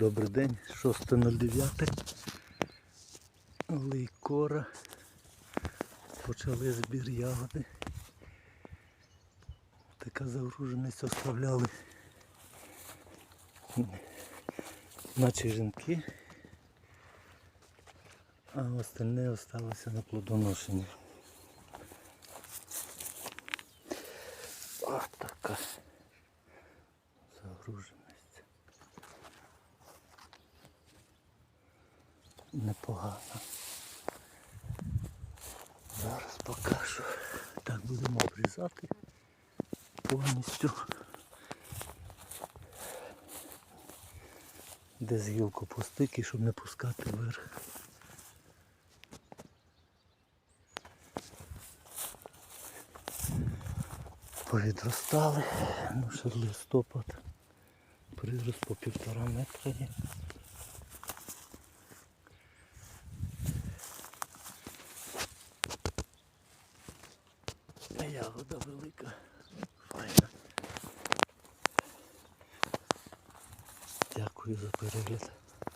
Добрий день, 6.09. Лейкора. Почали збір ягоди. Така загруженість оставляли. Наче жінки. А остальне осталося на плодоношенні. Ось така загруженість. Непогано. Зараз покажу. Так будемо обрізати повністю. Десь гілку постики, щоб не пускати вверх. Повідростали, ну ще листопад. Прирост по півтора метра є. Ягода велика, файна. Дякую за перегляд.